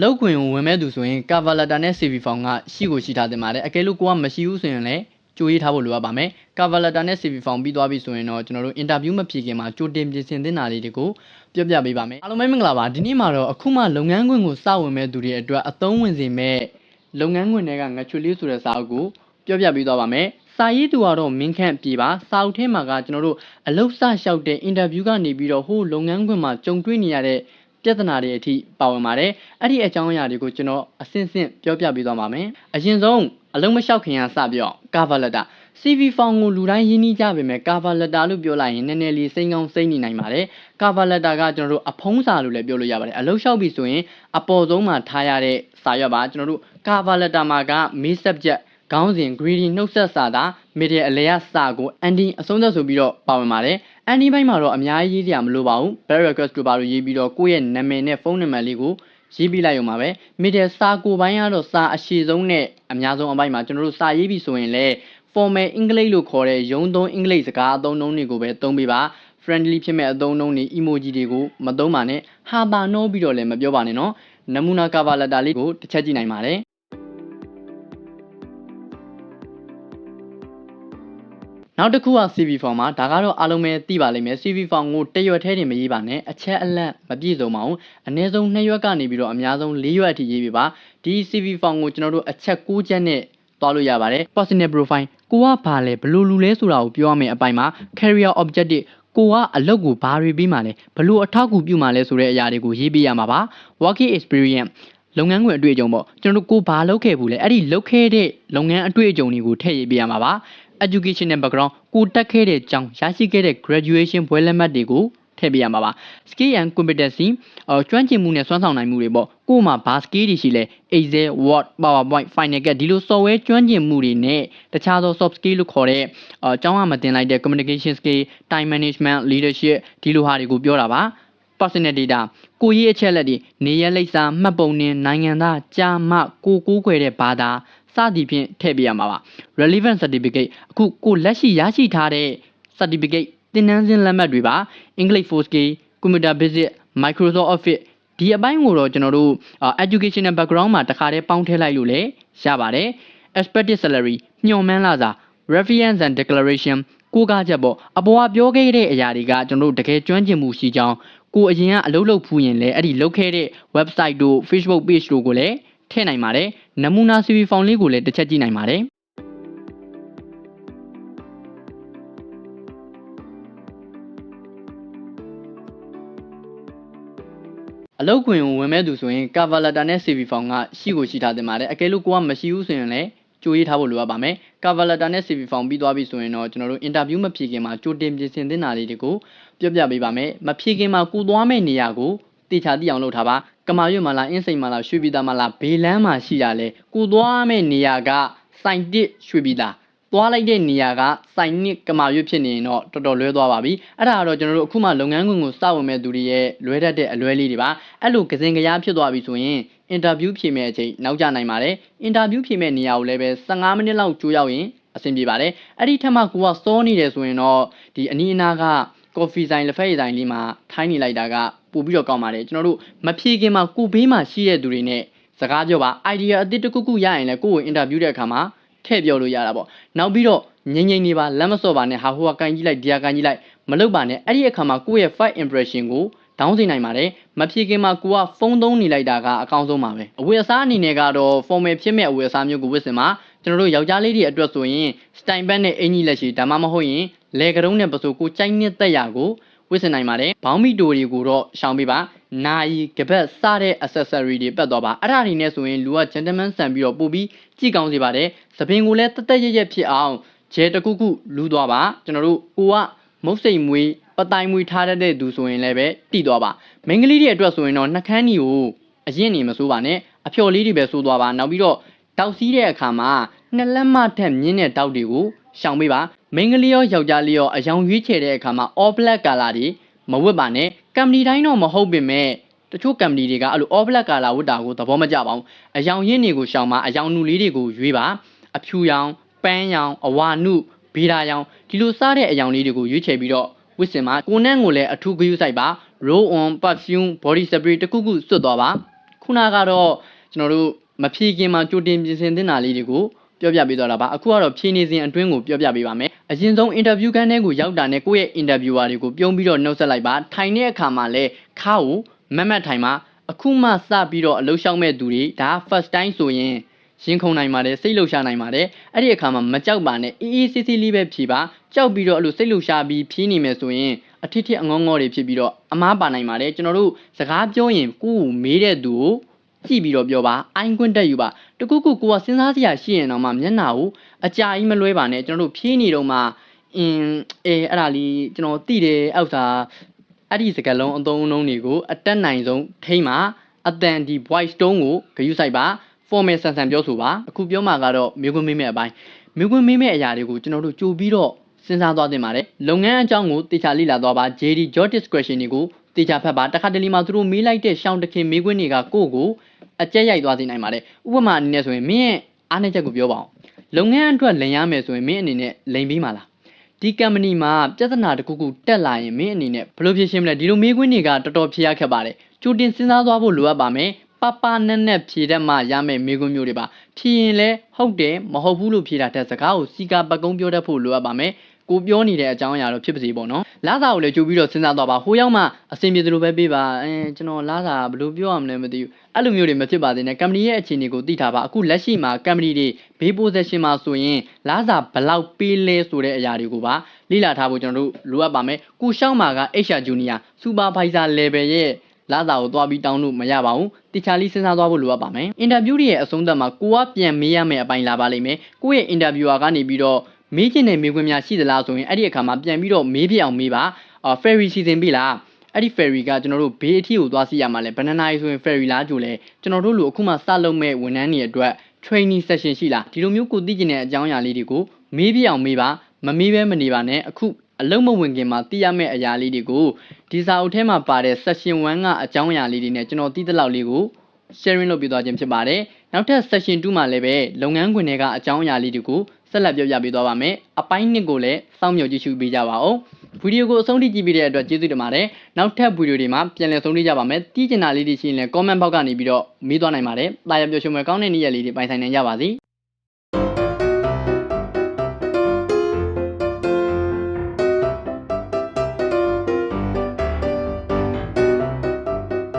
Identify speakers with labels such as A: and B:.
A: အလုပ်ခွင်ကိုဝင်မဲ့သူဆိုရင် cover letter နဲ့ CV form ကရှိကိုရှိထားတင်ပါတယ်အကယ်လို့ကိုကမရှိဘူးဆိုရင်လည်းကြိုရေးထားဖို့လိုအပ်ပါမယ် cover letter နဲ့ CV form ပြီးသွားပြီဆိုရင်တော့ကျွန်တော်တို့ interview မဖြေခင်မှာကြိုတင်ပြင်ဆင်သင့်တာလေးတွေကိုပြောပြပေးပါမယ်အားလုံးပဲမင်္ဂလာပါဒီနေ့မှာတော့အခုမှလုပ်ငန်းခွင်ကိုစဝင်မဲ့သူတွေအတွက်အသုံးဝင်စေမဲ့လုပ်ငန်းခွင်တွေကငချွေလေးဆိုတဲ့စာအုပ်ကိုပြောပြပေးသွားပါမယ်စာရေးသူကတော့မင်းခန့်ပြေပါစာအုပ်ထဲမှာကကျွန်တော်တို့အလုပ်စလျှောက်တဲ့ interview ကနေပြီးတော့ဟိုလုပ်ငန်းခွင်မှာကြုံတွေ့နေရတဲ့ ပြဿနာတွေအထိပါဝင်ပါတယ်။အဲ့ဒီအကြောင်းအရာတွေကိုကျွန်တော်အစဉ်စဉ်ပြောပြပေးသွားပါမယ်။အရင်ဆုံးအလုံးမလျှောက်ခင်ကစပြော cover letter CV form ကိုလူတိုင်းရင်းနှီးကြပေမဲ့ cover letter လို့ပြောလိုက်ရင်နည်းနည်းလေးစိတ်ကောင်းစိတ်နေနိုင်ပါတယ်။ cover letter ကကျွန်တော်တို့အဖုံးစာလို့လည်းပြောလို့ရပါတယ်။အလုံးလျှောက်ပြီဆိုရင်အပေါ်ဆုံးမှာထားရတဲ့စာရွက်ပါကျွန်တော်တို့ cover letter မှာက main subject ခေါင်းစဉ် greeting နှုတ်ဆက်စာသာ media အလျာစာကို ending အဆုံးသတ်ဆိုပြီးတော့ပါဝင်ပါတယ်။ ending ဘိုင်းမှာတော့အများကြီးရေးစရာမလိုပါဘူး back request တို့ပါလို့ရေးပြီးတော့ကိုယ့်ရဲ့နာမည်နဲ့ဖုန်းနံပါတ်လေးကိုရေးပြီးလိုက်ရုံပါပဲ media စာကိုဘိုင်းကတော့စာအရှိဆုံးနဲ့အများဆုံးအပိုင်းမှာကျွန်တော်တို့စာရေးပြီးဆိုရင်လည်း formal English လို့ခေါ်တဲ့ရုံးသုံးအင်္ဂလိပ်စကားအသုံးအနှုန်းတွေကိုပဲသုံးပေးပါ friendly ဖြစ်မဲ့အသုံးအနှုန်းတွေ emoji တွေကိုမသုံးပါနဲ့ဟာပါနှိုးပြီးတော့လည်းမပြောပါနဲ့နော်နမူနာ cover letter လေးကိုတစ်ချက်ကြည့်နိုင်ပါတယ် နောက်တစ်ခုက CV form မှာဒါကတော့အားလုံးပဲသိပါလိမ့်မယ် CV form ကိုတရွက်ထဲတင်မရေးပါနဲ့အချက်အလက်မပြည့်စုံပါဘူးအနည်းဆုံး2ရွက်ကနေပြီးတော့အများဆုံး4ရွက်အထိရေးပြပါဒီ CV form ကိုကျွန်တော်တို့အချက်6ချက်နဲ့သွားလို့ရပါတယ် personal profile ကိုကဘာလဲဘယ်လိုလူလဲဆိုတာကိုပြောရမယ်အပိုင်းမှာ career objective ကိုကအလုပ်ကိုဘာတွေပြီးမှလဲဘလို့အထောက်အကူပြုမှလဲဆိုတဲ့အရာတွေကိုရေးပြရမှာပါ working experience လုပ်ငန်းခွင်အတွေ့အကြုံပေါ့ကျွန်တော်တို့ကိုဘာလုပ်ခဲ့ဘူးလဲအဲ့ဒီလုပ်ခဲ့တဲ့လုပ်ငန်းအတွေ့အကြုံတွေကိုထည့်ရေးပြရမှာပါ educational background ကိုတက်ခဲ့တဲ့ကျောင်းရရှိခဲ့တဲ့ graduation ဘွဲလက်မှတ်တွေကိုထည့်ပေးရမှာပါ skill and competency အော်ကျွမ်းကျင်မှုနဲ့စွမ်းဆောင်နိုင်မှုတွေပေါ့ကို့မှာဘာ skill တွေရှိလဲ Excel Word PowerPoint Final Cut ဒီလို software ကျွမ်းကျင်မှုတွေနဲ့တခြားသော soft skill လို့ခေါ်တဲ့အော်ကျောင်းကမတင်လိုက်တဲ့ communication skill time management leadership ဒီလိုဟာတွေကိုပြောတာပါ personal data ကိုရေးအချက်လက်တွေနေရလိပ်စာမှတ်ပုံနှင်းနိုင်ငံသားကြာမှကိုကိုးကွယ်တဲ့ဘာသာစ သည်ဖြင့်ထည့်ပြရမှာပါ relevant certificate အခုကိုလက်ရှိရရှိထားတဲ့ certificate သင်တန်းစဉ်လက်မှတ်တွေပါ English 4K Computer Basic Microsoft Office ဒီအပိုင်းကိုတော့ကျွန်တော်တို့ educational background မှာတခါတည်းပေါင်းထည့်လိုက်လို့လည်းရပါတယ် expected salary ညှော်မှန်းလာစာ reference and declaration ကိုးကားချက်ပေါ့အပေါ်ကပြောခဲ့တဲ့အရာတွေကကျွန်တော်တို့တကယ်ကျွမ်းကျင်မှုရှိကြောင်းကိုအရင်ကအလုပ်လုပ်ဖူးရင်လည်းအဲ့ဒီလုပ်ခဲ့တဲ့ website တို့ Facebook page တို့ကိုလည်း ထည့်နိုင်ပါတယ်နမူနာ CV form လေးကိုလည်းတစ်ချက်ကြည့်နိုင်ပါတယ်အလုပ်ခွင်ကိုဝင်မဲ့သူဆိုရင် cover letter နဲ့ CV form ကရှိကိုရှိထားတင်ပါတယ်အကယ်လို့ကိုကမရှိဘူးဆိုရင်လည်းကြိုရေးထားဖို့လိုအပ်ပါမယ် cover letter နဲ့ CV form ပြီးသွားပြီဆိုရင်တော့ကျွန်တော်တို့ interview မဖြေခင်မှာကြိုတင်ပြင်ဆင်သင့်တာလေးတွေကိုပြောပြပေးပါမယ်မဖြေခင်မှာကိုသွားမဲ့နေရာကို တေချာသိအောင်လုပ်ထားပါကမာရွတ်မလားအင်းစိန်မလားရွှေပြည်သားမလားဘေးလန်းမှာရှိရလဲကိုသွားမဲ့နေရာကစိုင်တစ်ရွှေပြည်သားသွားလိုက်တဲ့နေရာကစိုင်နစ်ကမာရွတ်ဖြစ်နေရင်တော့တော်တော်လွဲသွားပါပြီအဲ့ဒါကတော့ကျွန်တော်တို့အခုမှလုပ်ငန်းခွင်ကိုစဝင်မဲ့သူတွေရဲ့လွဲတတ်တဲ့အလွဲလေးတွေပါအဲ့လိုကစင်ကရားဖြစ်သွားပြီဆိုရင်အင်တာဗျူးဖြေမဲ့အချိန်နောက်ကျနိုင်ပါတယ်အင်တာဗျူးဖြေမဲ့နေရာကိုလည်းပဲ15မိနစ်လောက်ကြိုးရောက်ရင်အဆင်ပြေပါတယ်အဲ့ဒီထက်မှကိုကစောနေတယ်ဆိုရင်တော့ဒီအနီးအနားက ကော်ဖီဆိုင်လက်ဖက်ရည်ဆိုင်လေးမှာထိုင်းနေလိုက်တာကပို့ပြီးတော့ကောင်းပါတယ်ကျွန်တော်တို့မဖြေခင်မှာကိုဘေးမှာရှိတဲ့သူတွေနဲ့စကားပြောပါ idea အသစ်တစ်ခုခုရရင်လည်းကိုယ့်ကိုအင်တာဗျူးတဲ့အခါမှာထည့်ပြောလို့ရတာပေါ့နောက်ပြီးတော့ငိမ့်ငိမ့်နေပါလမ်းမစော့ပါနဲ့ဟာဟိုကကန်ကြီးလိုက်ဒီကကန်ကြီးလိုက်မလုပ်ပါနဲ့အဲ့ဒီအခါမှာကိုယ့်ရဲ့ first impression ကိုဒေါင်းစေနိုင်ပါတယ်မဖြေခင်မှာကိုကဖုန်းသုံးနေလိုက်တာကအကောင်းဆုံးပါပဲအဝတ်အစားအနေနဲ့ကတော့ formal ဖြစ်မဲ့အဝတ်အစားမျိုးကိုဝတ်စင်မှာ ကျွန်တော်တို့ယောက်ျားလေးတွေအတွက်ဆိုရင် style bag နဲ့အင်ကြီးလက်ရှိဒါမှမဟုတ်ရင်လေကရုံးနဲ့ပစိုးကိုကြိုက်နှစ်သက်ရာကိုဝတ်ဆင်နိုင်ပါတယ်ဘောင်းမီတိုတွေကိုတော့ရှောင်ပေးပါနာယီကပတ်စတဲ့ accessory တွေပတ်သွားပါအဲ့ဒါတွေနဲ့ဆိုရင်လူက gentleman ဆန်ပြီးတော့ပို့ပြီးကြည့်ကောင်းစေပါတယ်သပင်ကိုလည်းတသက်ရရဖြစ်အောင်ဂျဲတစ်ခုခုလူးသွားပါကျွန်တော်တို့ကိုကမုတ်စိတ်မွေးပတိုင်မွေးထားတတ်တဲ့သူဆိုရင်လည်းပဲတိသွားပါမိန်းကလေးတွေအတွက်ဆိုရင်တော့နှကန်းကြီးကိုအရင်နေမစိုးပါနဲ့အဖျော်လေးတွေပဲစိုးသွားပါနောက်ပြီးတော့တောက်စီးတဲ့အခါမှာ နှစ်လက်မထက်မြင့်တဲ့တောက်တွေကိုရှောင်ပေးပါမိန်းကလေးရောယောက်ျားလေးရောအယောင်ရွေးချယ်တဲ့အခါမှာ all black color တွေမဝတ်ပါနဲ့ကမ္ပဏီတိုင်းတော့မဟုတ်ပင်မဲ့တချို့ကမ္ပဏီတွေကအဲ့လို all black color ဝတ်တာကိုသဘောမကျပါဘူးအယောင်ရင်းတွေကိုရှောင်ပါအယောင်နုလေးတွေကိုရွေးပါအဖြူရောင်ပန်းရောင်အဝါနုဗီဒါရောင်ဒီလိုစားတဲ့အယောင်လေးတွေကိုရွေးချယ်ပြီးတော့ဝစ်စင်ပါကိုနဲ့ကိုလည်းအထူးဂရုစိုက်ပါ roll on perfume body spray တခုခုစွတ်သွားပါခွခုနကတော့ကျွန်တော်တို့မဖြေခင်မှာကြိုတင်ပြင်ဆင်သင့်တာလေးတွေကို ပြောပြပေးသွားတာပါအခုကတော့ဖြေနေစဉ်အတွင်းကိုပြောပြပေးပါမယ်အရင်ဆုံးအင်တာဗျူးခန်းထဲကိုရောက်တာနဲ့ကိုယ့်ရဲ့အင်တာဗျူဝါတွေကိုပြုံးပြီးတော့နှုတ်ဆက်လိုက်ပါထိုင်တဲ့အခါမှာလဲခါကိုမတ်မတ်ထိုင်ပါအခုမှစပြီးတော့အလုပ်ရှောက်မဲ့သူတွေဒါ first time ဆိုရင်ရင်ခုန်နိုင်ပါတယ်စိတ်လှုပ်ရှားနိုင်ပါတယ်အဲ့ဒီအခါမှာမကြောက်ပါနဲ့အေးအေးဆေးဆေးလေးပဲဖြေပါကြောက်ပြီးတော့အဲ့လိုစိတ်လှုပ်ရှားပြီးဖြေးနေမယ်ဆိုရင်အထစ်ထစ်အငေါငေါတွေဖြစ်ပြီးတော့အမားပါနိုင်ပါတယ်ကျွန်တော်တို့စကားပြောရင်ကိုယ့်ကိုမေးတဲ့သူကိုကြည့်ပြီးတော့ပြောပါအိုင်းကွင်းတက်ယူပါ တကူကူကိုကစဉ်းစားစရာရှိရင်တော့မှမျက်နှာကိုအကြာကြီးမလွဲပါနဲ့ကျွန်တော်တို့ဖြေးနေတော့မှအင်းအေးအဲ့ဒါလေးကျွန်တော်သိတယ်အောက်စာအဲ့ဒီစကားလုံးအသုံးအနှုန်းတွေကိုအတက်နိုင်ဆုံးထိမ့်ပါအတန်ဒီ voice tone ကိုဂရုစိုက်ပါ formal ဆန်ဆန်ပြောဆိုပါအခုပြောမှာကတော့မျိုးခွန်းမေးမဲ့အပိုင်းမျိုးခွန်းမေးမဲ့အရာတွေကိုကျွန်တော်တို့ကြိုပြီးတော့စဉ်းစားသွားသင့်ပါတယ်လုပ်ငန်းအကြောင်းကိုတေချာလေ့လာသွားပါ JD job description တွေကိုတေချာဖတ်ပါတခါတလေမှာသူတို့မေးလိုက်တဲ့ရှောင်းတခင်မေးခွန်းတွေကကိုယ့်ကို အကျက်ရိုက်သွားစေနိုင်ပါတယ်ဥပမာအနေနဲ့ဆိုရင်မင်းရဲ့အားနည်းချက်ကိုပြောပါအောင်လုပ်ငန်းအတွက်လိန်ရမယ်ဆိုရင်မင်းအနေနဲ့လိန်ပြီးမှာလားဒီ company မှာပြဿနာတစ်ခုခုတက်လာရင်မင်းအနေနဲ့ဘယ်လိုဖြေရှင်းမလဲဒီလိုမေးခွန်းတွေကတော်တော်ဖြေရခက်ပါတယ်ကြိုတင်စဉ်းစားသွားဖို့လိုအပ်ပါမယ်ပပနက်နက်ဖြေတတ်မှရမယ်မေးခွန်းမျိုးတွေပါဖြေရင်လဲဟုတ်တယ်မဟုတ်ဘူးလို့ဖြေတာတဲ့စကားကိုစီကာပတ်ကုံးပြောတတ်ဖို့လိုအပ်ပါမယ် ကိုပြောနေတဲ့အကြောင်းအရာတော့ဖြစ်ပါစေပေါ့နော်လာစာကိုလည်းကြိုပြီးတော့စဉ်းစားသွားပါဟိုရောက်မှအဆင်ပြေသလိုပဲပေးပါအဲကျွန်တော်လာစာဘယ်လိုပြောရမလဲမသိဘူးအဲ့လိုမျိုးတွေမဖြစ်ပါသေးနဲ့ကမ္ပဏီရဲ့အခြေအနေကိုသိထားပါအခုလက်ရှိမှာကမ္ပဏီတွေဘေး position မှာဆိုရင်လာစာဘယ်လောက်ပေးလဲဆိုတဲ့အရာတွေကိုပါလေ့လာထားဖို့ကျွန်တော်တို့လိုအပ်ပါမယ်ကိုရှောင်းမာက HR Junior Supervisor level ရဲ့လာစာကိုသွားပြီးတောင်းလို့မရပါဘူးတခြားလေးစဉ်းစားသွားဖို့လိုအပ်ပါမယ်အင်တာဗျူးရဲ့အဆုံးသတ်မှာကိုကပြန်မေးရမယ့်အပိုင်းလာပါလိမ့်မယ်ကိုယ့်ရဲ့အင်တာဗျူဝါကနေပြီးတော့ မေးချင်တဲ့မေးခွန်းများရှိသလားဆိုရင်အဲ့ဒီအခါမှာပြန်ပြီးတော့မေးပြအောင်မေးပါအာ ferry စီစဉ်ပြီလားအဲ့ဒီ ferry ကကျွန်တော်တို့ဘေးအထီကိုသွားစီရမှာလဲဘယ်နှစ်နာရီဆိုရင် ferry လားကြိုလဲကျွန်တော်တို့လူအခုမှစလုပ်မဲ့ဝန်ထမ်းတွေအတွက် training session ရှိလားဒီလိုမျိုးကိုသိကျင်တဲ့အကြောင်းအရာလေးတွေကိုမေးပြအောင်မေးပါမမေးဘဲမနေပါနဲ့အခုအလုံးမဝင်ခင်မှာသိရမယ့်အရာလေးတွေကိုဒီစာအုပ်ထဲမှာပါတဲ့ session 1ကအကြောင်းအရာလေးတွေနဲ့ကျွန်တော်သိတဲ့လောက်လေးကို sharing လုပ်ပြသွားခြင်းဖြစ်ပါတယ်နောက်ထပ် session 2မှာလည်းပဲလုပ်ငန်းခွင်တွေကအကြောင်းအရာလေးတွေကို ဆက်လက်ပြောပြပေးသွားပါမယ်အပိုင်းနှစ်ကိုလည်းစောင့်မျှော်ကြည့်ရှုပေးကြပါဦးဗီဒီယိုကိုအဆုံးထိကြည့်ပြီးတဲ့အတွက်ကျေးဇူးတင်ပါတယ်နောက်ထပ်ဗီဒီယိုတွေမှာပြန်လည်ဆုံးဖြတ်ကြပါမယ်တီးကျင်တာလေးတွေရှိရင်လည်း comment box ကနေပြီးတော့မေးသွားနိုင်ပါတယ်တာယာပျော်ရွှင်ပွဲကောင်းတဲ့နေ့ရက်လေးတွေပိုင်ဆိုင်နိုင်ကြပါစေ